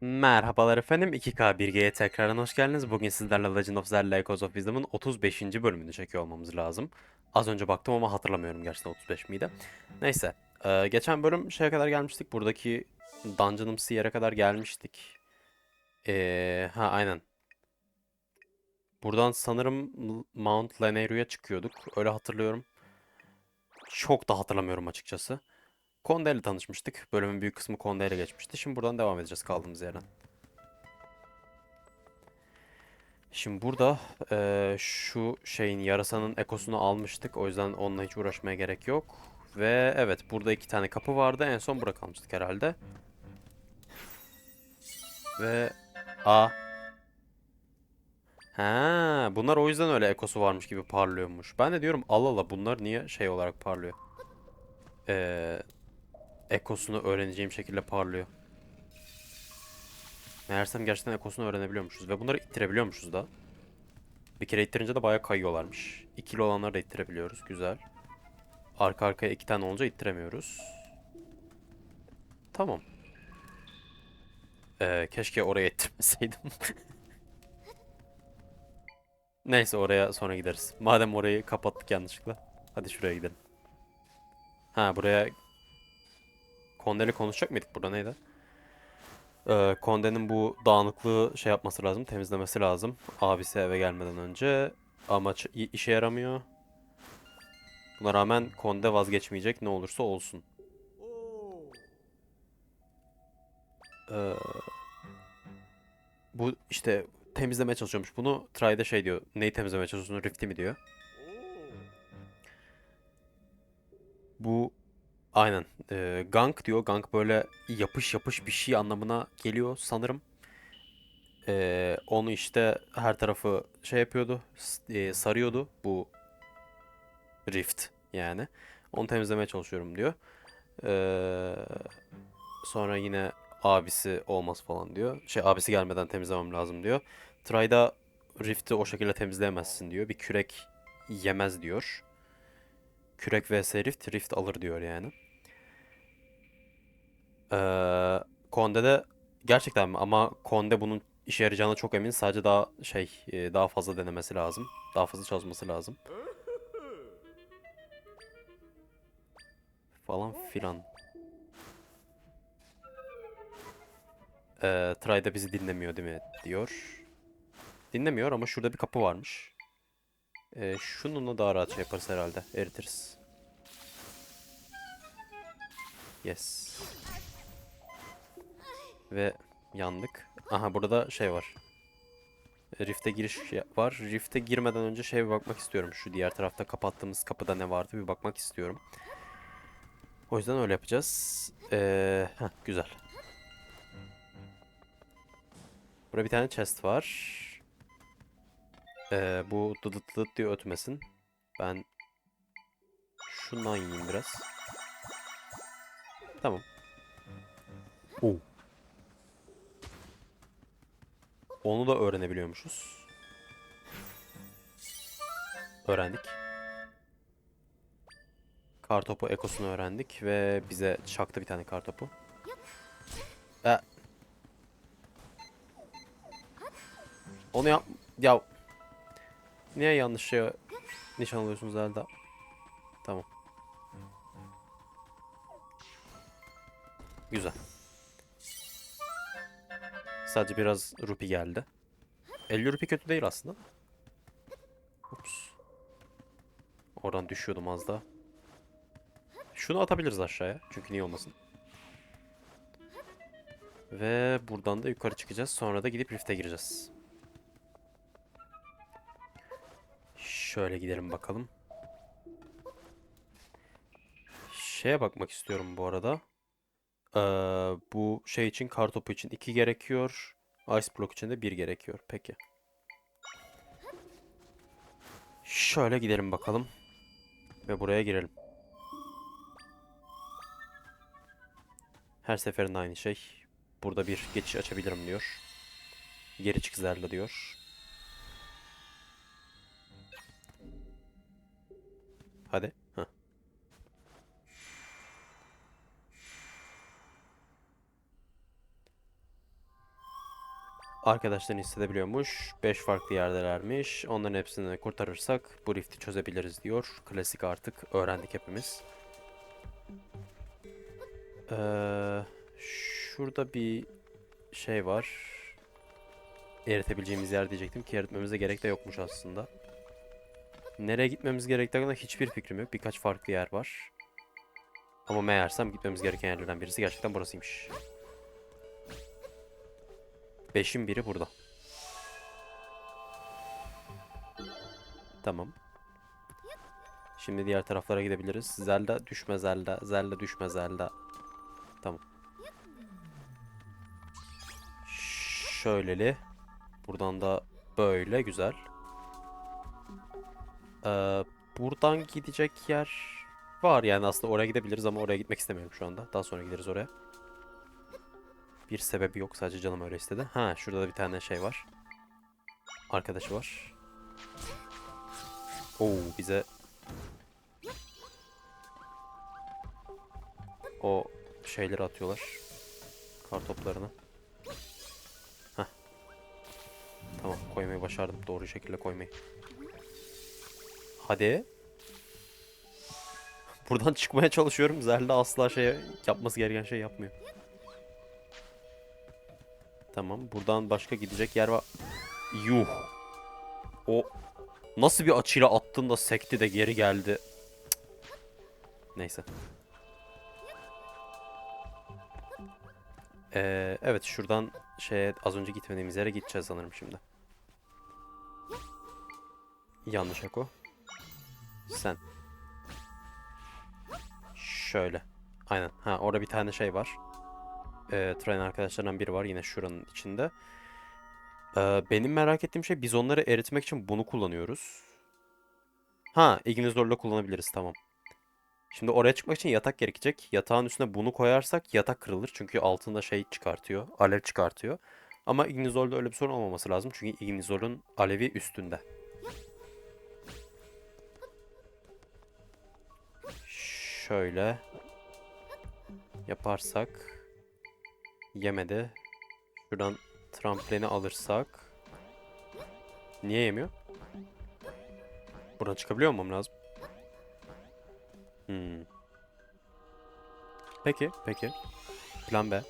Merhabalar efendim. 2K 1G'ye tekrardan hoş geldiniz. Bugün sizlerle Legend of Zelda Echoes of Wisdom'ın 35. bölümünü çekiyor olmamız lazım. Az önce baktım ama hatırlamıyorum gerçekten 35 miydi. Neyse. e, geçen bölüm şeye kadar gelmiştik. Buradaki dungeonımsı yere kadar gelmiştik. E, ha aynen. Buradan sanırım Mount Lanayru'ya çıkıyorduk. Öyle hatırlıyorum. Çok da hatırlamıyorum açıkçası. Konde ile tanışmıştık. Bölümün büyük kısmı Konde ile geçmişti. Şimdi buradan devam edeceğiz kaldığımız yerden. Şimdi burada eee, şu şeyin yarasanın ekosunu almıştık. O yüzden onunla hiç uğraşmaya gerek yok. Ve evet burada iki tane kapı vardı. En son bura herhalde. Ve a Ha, bunlar o yüzden öyle ekosu varmış gibi parlıyormuş. Ben de diyorum Allah bunlar niye şey olarak parlıyor? Eee ekosunu öğreneceğim şekilde parlıyor. Meğersem gerçekten ekosunu öğrenebiliyormuşuz. Ve bunları ittirebiliyormuşuz da. Bir kere ittirince de bayağı kayıyorlarmış. İkili olanları da ittirebiliyoruz. Güzel. Arka arkaya iki tane olunca ittiremiyoruz. Tamam. Ee, keşke oraya ittirmeseydim. Neyse oraya sonra gideriz. Madem orayı kapattık yanlışlıkla. Hadi şuraya gidelim. Ha buraya Konde'yle konuşacak mıydık burada neydi? Ee, Konde'nin bu dağınıklığı şey yapması lazım, temizlemesi lazım. Abisi eve gelmeden önce. Ama işe yaramıyor. Buna rağmen Konde vazgeçmeyecek ne olursa olsun. Ee, bu işte temizlemeye çalışıyormuş. Bunu Try'de şey diyor. Neyi temizlemeye çalışıyorsun? Rift'i mi diyor. Bu aynen. Ee, gank diyor. Gank böyle yapış yapış bir şey anlamına geliyor sanırım. Ee, onu işte her tarafı şey yapıyordu. e, sarıyordu bu rift yani. Onu temizlemeye çalışıyorum diyor. Ee, sonra yine abisi olmaz falan diyor. Şey abisi gelmeden temizlemem lazım diyor. Try'da rift'i o şekilde temizleyemezsin diyor. Bir kürek yemez diyor. Kürek vs rift, rift alır diyor yani. Ee, Konde'de gerçekten mi? Ama Konde bunun işe yarayacağına çok emin. Sadece daha şey e, daha fazla denemesi lazım. Daha fazla çalışması lazım. Falan filan. Ee, Try'da bizi dinlemiyor değil mi? diyor. Dinlemiyor ama şurada bir kapı varmış. Ee, şununla daha rahat şey yaparız herhalde. Eritiriz. Yes. Ve yandık. Aha burada da şey var. Rift'e giriş var. Rift'e girmeden önce şeye bir bakmak istiyorum. Şu diğer tarafta kapattığımız kapıda ne vardı bir bakmak istiyorum. O yüzden öyle yapacağız. Ee, heh, güzel. Burada bir tane chest var. Ee, bu dıdıt dıdıt diye ötmesin. Ben şundan yiyeyim biraz. Tamam. Oo. Onu da öğrenebiliyormuşuz. Öğrendik. Kartopu ekosunu öğrendik ve bize çaktı bir tane kartopu. E. Onu yap... Ya... Niye yanlış şey nişan alıyorsunuz Zelda? Tamam. Güzel. Sadece biraz rupi geldi. 50 rupi kötü değil aslında. Ups. Oradan düşüyordum az daha. Şunu atabiliriz aşağıya. Çünkü niye olmasın. Ve buradan da yukarı çıkacağız. Sonra da gidip rift'e gireceğiz. Şöyle gidelim bakalım. Şeye bakmak istiyorum bu arada. Ee, bu şey için kartopu için 2 gerekiyor. Ice block için de 1 gerekiyor. Peki. Şöyle gidelim bakalım. Ve buraya girelim. Her seferinde aynı şey. Burada bir geçiş açabilirim diyor. Geri çık Zelda diyor. Hadi. Heh. arkadaşlarını hissedebiliyormuş. 5 farklı yerdelermiş. Onların hepsini kurtarırsak bu rifti çözebiliriz diyor. Klasik artık öğrendik hepimiz. Ee, şurada bir şey var. Eritebileceğimiz yer diyecektim ki eritmemize gerek de yokmuş aslında. Nereye gitmemiz gerektiği hakkında hiçbir fikrim yok. Birkaç farklı yer var. Ama meğersem gitmemiz gereken yerlerden birisi gerçekten burasıymış. Beşin biri burada. Tamam. Şimdi diğer taraflara gidebiliriz. Zelda düşme Zelda. Zelda düşme Zelda. Tamam. Şöyleli. Buradan da böyle güzel. Ee, buradan gidecek yer var yani aslında oraya gidebiliriz ama oraya gitmek istemiyorum şu anda. Daha sonra gideriz oraya. Bir sebebi yok sadece canım öyle istedi. Ha şurada da bir tane şey var. Arkadaşı var. Oo bize o şeyleri atıyorlar. Kar toplarını. Heh. Tamam koymayı başardım. Doğru şekilde koymayı. Hadi. Buradan çıkmaya çalışıyorum. Zelda asla şey yapması gereken şey yapmıyor. Tamam. Buradan başka gidecek yer var. Yuh. O nasıl bir açıyla attın da sekti de geri geldi. Neyse. Ee, evet şuradan şeye az önce gitmediğimiz yere gideceğiz sanırım şimdi. Yanlış Eko. Sen. Şöyle. Aynen. Ha orada bir tane şey var. Ee, Train arkadaşlarından biri var yine şuranın içinde. Ee, benim merak ettiğim şey biz onları eritmek için bunu kullanıyoruz. Ha, Ignizor'la kullanabiliriz tamam. Şimdi oraya çıkmak için yatak gerekecek. Yatağın üstüne bunu koyarsak yatak kırılır. Çünkü altında şey çıkartıyor. Alev çıkartıyor. Ama Ignizor'da öyle bir sorun olmaması lazım. Çünkü Ignizor'un alevi üstünde. Şöyle yaparsak yemedi. Şuradan tramplini alırsak niye yemiyor? Buradan çıkabiliyor olmam lazım. Hmm. Peki, peki. Plan B.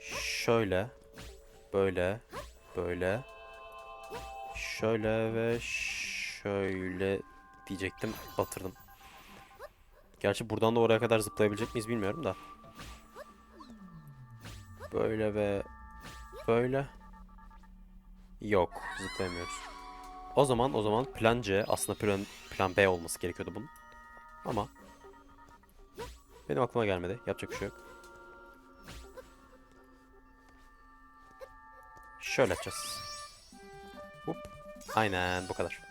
Şöyle, böyle, böyle, şöyle ve şöyle diyecektim, batırdım. Gerçi buradan da oraya kadar zıplayabilecek miyiz bilmiyorum da. Böyle ve böyle. Yok, zıplayamıyoruz. O zaman o zaman plan C aslında plan, plan B olması gerekiyordu bunun. Ama benim aklıma gelmedi. Yapacak bir şey yok. Şöyle yapacağız. Hop. Aynen bu kadar.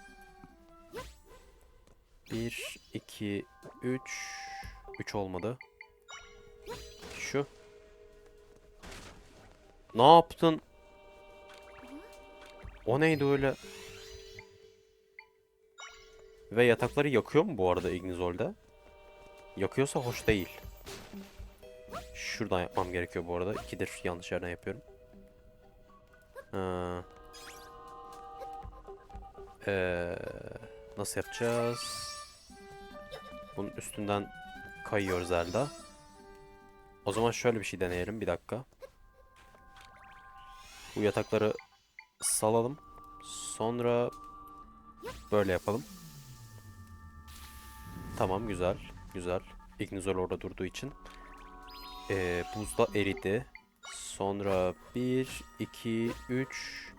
1, 2, 3. 3 olmadı. Şu. Ne yaptın? O neydi öyle? Ve yatakları yakıyor mu bu arada Ignizol'da? Yakıyorsa hoş değil. Şuradan yapmam gerekiyor bu arada. İkidir yanlış yerden yapıyorum. Ha. Ee, nasıl yapacağız? Bunun üstünden kayıyor Zelda. O zaman şöyle bir şey deneyelim. Bir dakika. Bu yatakları salalım. Sonra böyle yapalım. Tamam güzel. Güzel. Ignizor orada durduğu için. Ee, buzda eridi. Sonra 1, 2, 3.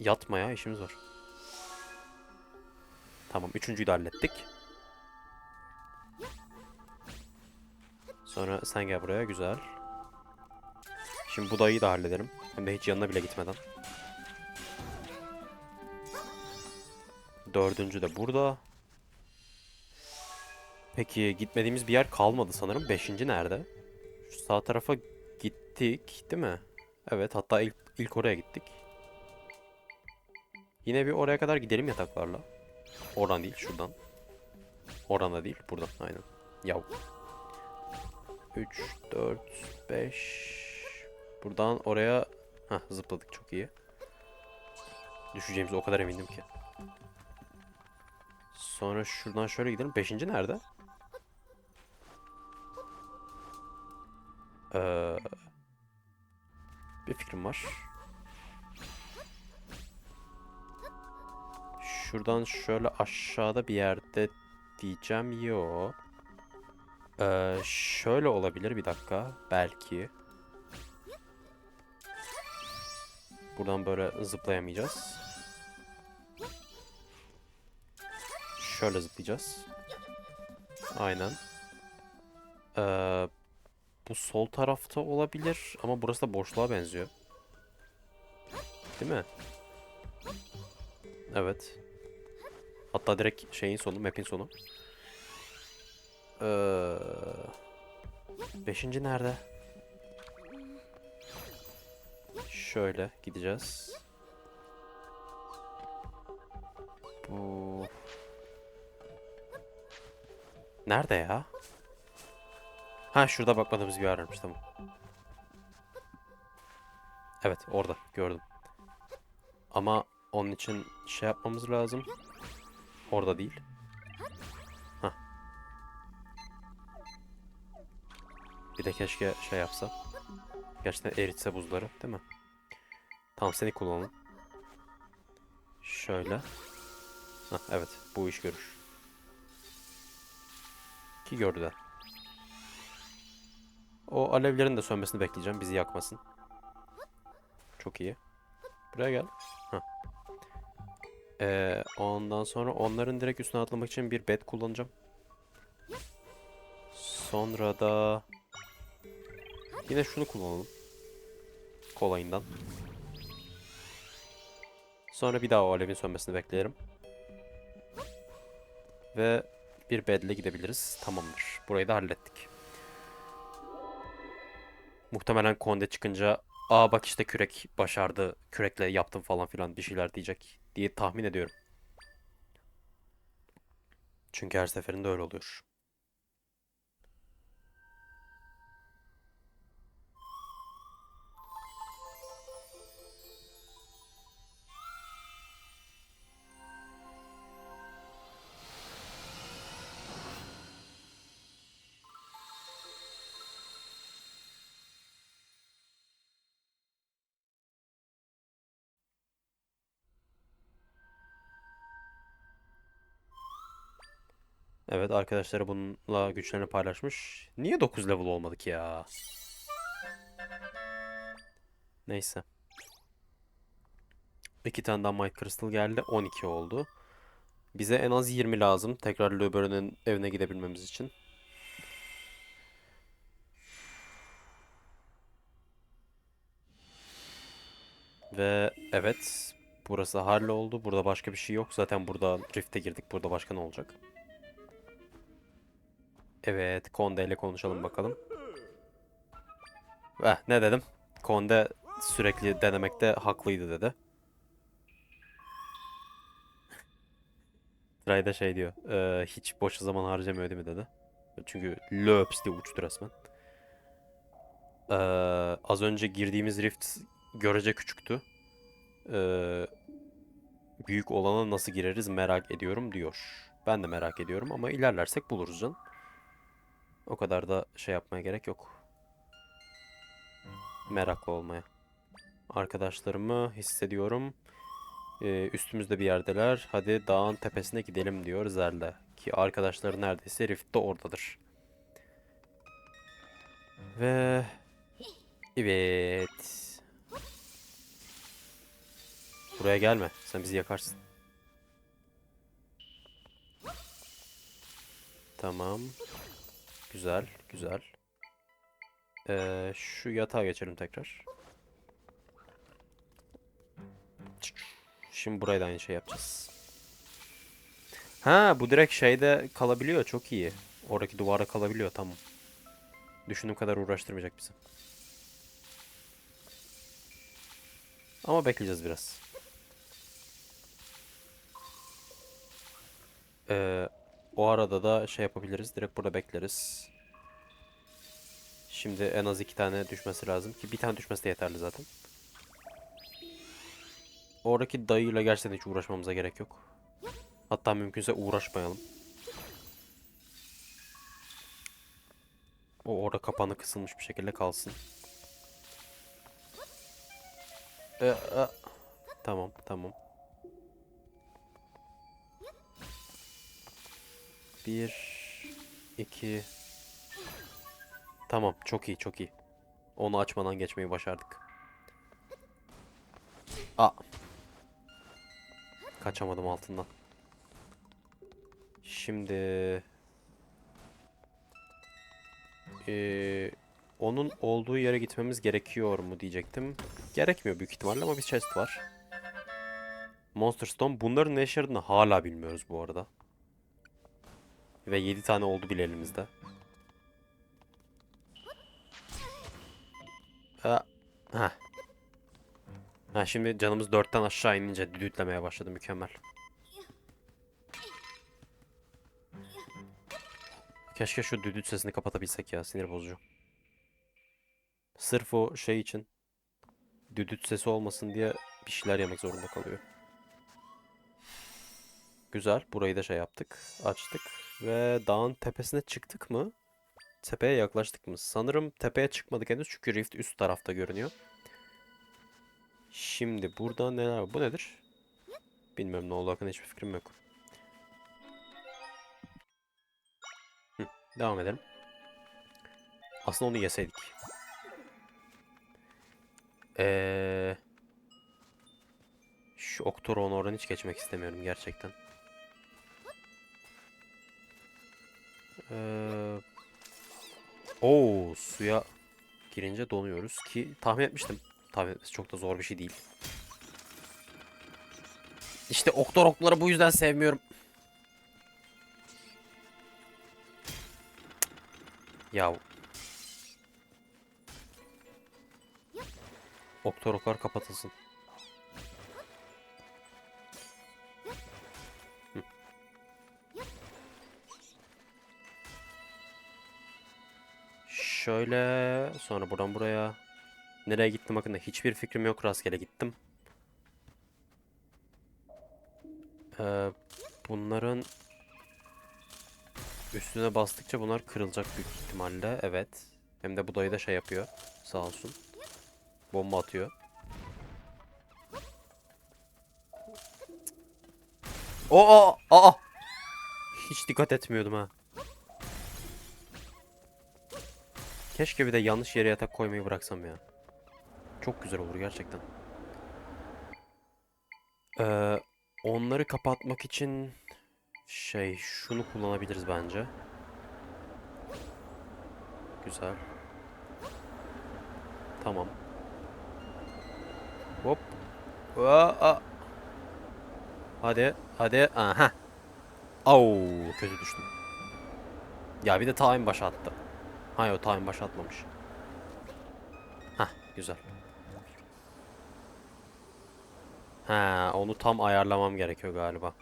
Yatmaya işimiz var. Tamam üçüncüyü de hallettik. Sonra sen gel buraya güzel. Şimdi bu dayıyı da hallederim. Hem de hiç yanına bile gitmeden. Dördüncü de burada. Peki gitmediğimiz bir yer kalmadı sanırım. Beşinci nerede? Şu sağ tarafa gittik değil mi? Evet hatta ilk, ilk oraya gittik. Yine bir oraya kadar gidelim yataklarla. Oradan değil şuradan. Oradan da değil buradan aynen. Yav. 3, 4, 5. Buradan oraya Heh, zıpladık çok iyi. Düşeceğimize o kadar emindim ki. Sonra şuradan şöyle gidelim. Beşinci nerede? Ee, bir fikrim var. Şuradan şöyle aşağıda bir yerde diyeceğim. Yo. Ee, şöyle olabilir bir dakika. Belki. Buradan böyle zıplayamayacağız. Şöyle zıplayacağız. Aynen. Ee, bu sol tarafta olabilir ama burası da boşluğa benziyor. Değil mi? Evet. Hatta direkt şeyin sonu, map'in sonu. Ee, beşinci nerede? Şöyle gideceğiz. Bu... Nerede ya? Ha şurada bakmadığımız bir yer varmış tamam. Evet orada gördüm. Ama onun için şey yapmamız lazım. Orada değil. Bir de keşke şey yapsa. Gerçekten eritse buzları değil mi? Tamam seni kullanalım. Şöyle. Hah, evet bu iş görür. Ki gördü de. O alevlerin de sönmesini bekleyeceğim. Bizi yakmasın. Çok iyi. Buraya gel. Hah. Ee, ondan sonra onların direkt üstüne atlamak için bir bed kullanacağım. Sonra da yine şunu kullanalım. Kolayından. Sonra bir daha o alevin sönmesini bekleyelim. Ve bir bedle gidebiliriz. Tamamdır. Burayı da hallettik. Muhtemelen Konde çıkınca aa bak işte kürek başardı. Kürekle yaptım falan filan bir şeyler diyecek diye tahmin ediyorum. Çünkü her seferinde öyle oluyor. Evet arkadaşları bununla güçlerini paylaşmış. Niye 9 level olmadık ya? Neyse. İki tane daha Might Crystal geldi. 12 oldu. Bize en az 20 lazım. Tekrar Löber'in evine gidebilmemiz için. Ve evet. Burası halloldu. Burada başka bir şey yok. Zaten burada Rift'e girdik. Burada başka ne olacak? Evet, Konde ile konuşalım bakalım. Eh, ne dedim? Konde sürekli denemekte haklıydı dedi. Tray da şey diyor, "Eee, hiç boş zaman harcamıyor değil mi dedi. Çünkü löps diye uçtu resmen. Eee, az önce girdiğimiz rift görece küçüktü. Eee, büyük olana nasıl gireriz merak ediyorum diyor. Ben de merak ediyorum ama ilerlersek buluruz canım. O kadar da şey yapmaya gerek yok. Meraklı olmaya. Arkadaşlarımı hissediyorum. Ee, üstümüzde bir yerdeler. Hadi dağın tepesine gidelim diyor Zelda. Ki arkadaşları neredeyse Rift de oradadır. Ve... Evet. Buraya gelme. Sen bizi yakarsın. Tamam. Güzel, güzel. Ee, şu yatağa geçelim tekrar. Şimdi buraya da aynı şey yapacağız. Ha, bu direkt şeyde kalabiliyor. Çok iyi. Oradaki duvara kalabiliyor. Tamam. Düşündüğüm kadar uğraştırmayacak bizi. Ama bekleyeceğiz biraz. Ee, o arada da şey yapabiliriz. Direkt burada bekleriz. Şimdi en az iki tane düşmesi lazım ki bir tane düşmesi de yeterli zaten. Oradaki dayıyla gerçekten hiç uğraşmamıza gerek yok. Hatta mümkünse uğraşmayalım. O orada kapanı kısılmış bir şekilde kalsın. Ee, e, Tamam, tamam. Bir, iki. Tamam, çok iyi, çok iyi. Onu açmadan geçmeyi başardık. Aa. Kaçamadım altından. Şimdi Ee, onun olduğu yere gitmemiz gerekiyor mu diyecektim. Gerekmiyor büyük ihtimalle ama bir chest var. Monster Stone. Bunların ne işe yaradığını hala bilmiyoruz bu arada. Ve 7 tane oldu bile elimizde. Ha. Ha. Şimdi canımız 4'ten aşağı inince düdütlemeye başladı mükemmel. Keşke şu düdüt sesini kapatabilsek ya sinir bozucu. Sırf o şey için düdüt sesi olmasın diye bir şeyler yemek zorunda kalıyor. Güzel. Burayı da şey yaptık. Açtık. Ve dağın tepesine çıktık mı? Tepeye yaklaştık mı? Sanırım tepeye çıkmadık henüz çünkü rift üst tarafta görünüyor. Şimdi burada neler var? Bu nedir? Bilmiyorum ne olduğu hakkında hiçbir fikrim yok. Hı, devam edelim. Aslında onu yeseydik. Ee, şu Oktoron oradan hiç geçmek istemiyorum gerçekten. Ee, suya girince donuyoruz ki tahmin etmiştim. Tahmin etmesi çok da zor bir şey değil. İşte oktorokları bu yüzden sevmiyorum. Ya. Oktoroklar kapatılsın. Şöyle sonra buradan buraya nereye gittim hakkında hiçbir fikrim yok rastgele gittim. Ee, bunların üstüne bastıkça bunlar kırılacak büyük ihtimalle. Evet. Hem de bu dayı da şey yapıyor. Sağ olsun. Bomba atıyor. Aa, aa. Hiç dikkat etmiyordum ha. Keşke bir de yanlış yere yatak koymayı bıraksam ya. Çok güzel olur gerçekten. Ee, onları kapatmak için şey şunu kullanabiliriz bence. Güzel. Tamam. Hop. Aa. Hadi, hadi. Aha. Au, kötü düştüm. Ya bir de time başa attı. Hayır o time başa atmamış. Güzel. Ha, onu tam ayarlamam gerekiyor galiba.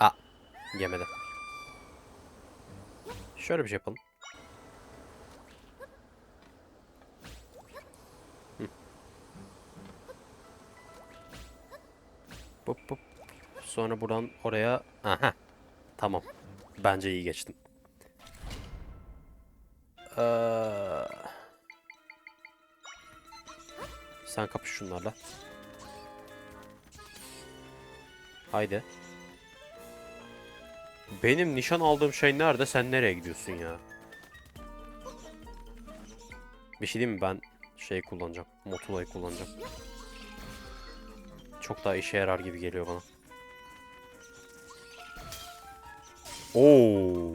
Aa, yemedi. Şöyle bir şey yapalım. Hop hop. Sonra buradan oraya. Aha. Tamam. Bence iyi geçtim. Ee... Sen kapış şunlarla. Haydi. Benim nişan aldığım şey nerede? Sen nereye gidiyorsun ya? Bir şey diyeyim mi? Ben şey kullanacağım. Motula'yı kullanacağım. Çok daha işe yarar gibi geliyor bana. Oo.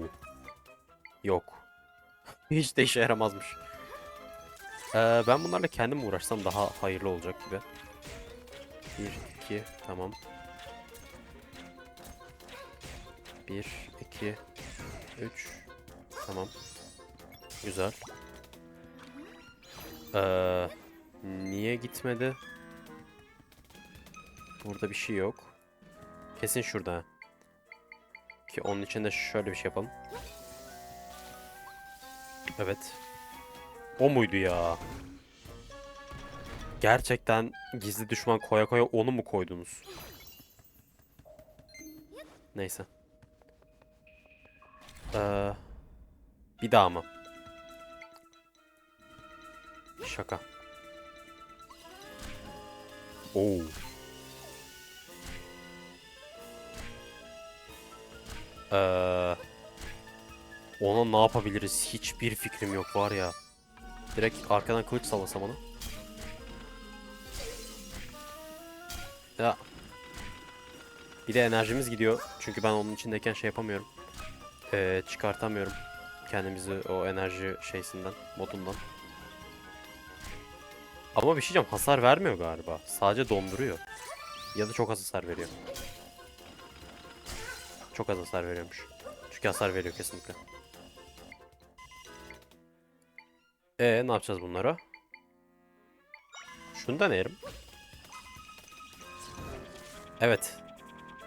Yok. Hiç de işe yaramazmış. Ee, ben bunlarla kendim uğraşsam daha hayırlı olacak gibi. 1, 2, tamam. 1, 2, 3, tamam. Güzel. Ee, niye gitmedi? Burada bir şey yok. Kesin şurada. Ki onun için de şöyle bir şey yapalım. Evet. O muydu ya? Gerçekten gizli düşman koya koya onu mu koydunuz? Neyse. Ee, bir daha mı? Şaka. Oo. Ee, ona ne yapabiliriz? Hiçbir fikrim yok var ya. Direkt arkadan kılıç sallasam ona. Ya. Bir de enerjimiz gidiyor. Çünkü ben onun içindeyken şey yapamıyorum. Ee, çıkartamıyorum. Kendimizi o enerji şeysinden, modundan. Ama bir şey diyeceğim hasar vermiyor galiba. Sadece donduruyor. Ya da çok az hasar veriyor. Çok az hasar veriyormuş. Çünkü hasar veriyor kesinlikle. Ee ne yapacağız bunlara? Şunu deneyelim. Evet.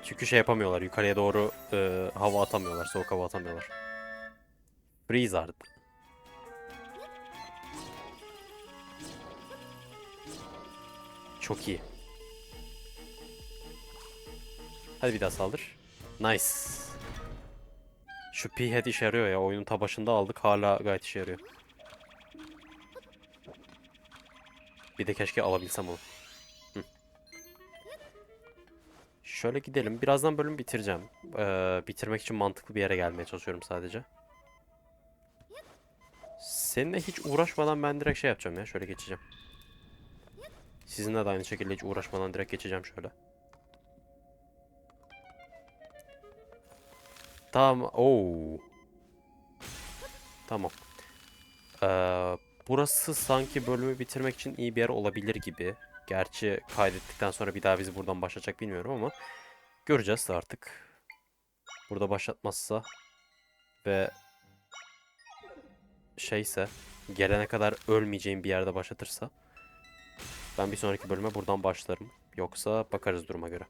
Çünkü şey yapamıyorlar. Yukarıya doğru e, hava atamıyorlar. Soğuk hava atamıyorlar. Blizzard. Çok iyi. Hadi bir daha saldır. Nice. Şu P-Head işe yarıyor ya. Oyunun ta başında aldık. Hala gayet işe yarıyor. Bir de keşke alabilsem onu. Hı. Şöyle gidelim. Birazdan bölüm bitireceğim. Ee, bitirmek için mantıklı bir yere gelmeye çalışıyorum sadece. Seninle hiç uğraşmadan ben direkt şey yapacağım ya. Şöyle geçeceğim. Sizinle de aynı şekilde hiç uğraşmadan direkt geçeceğim şöyle. Tamam. Oo. Tamam. Ee, burası sanki bölümü bitirmek için iyi bir yer olabilir gibi. Gerçi kaydettikten sonra bir daha bizi buradan başlatacak bilmiyorum ama göreceğiz artık. Burada başlatmazsa ve şeyse gelene kadar ölmeyeceğim bir yerde başlatırsa ben bir sonraki bölüme buradan başlarım. Yoksa bakarız duruma göre.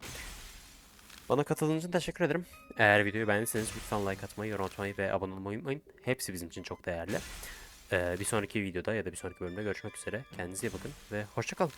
Bana katıldığınız için teşekkür ederim. Eğer videoyu beğendiyseniz lütfen like atmayı, yorum atmayı ve abone olmayı unutmayın. Hepsi bizim için çok değerli. Ee, bir sonraki videoda ya da bir sonraki bölümde görüşmek üzere. Kendinize iyi bakın ve hoşçakalın.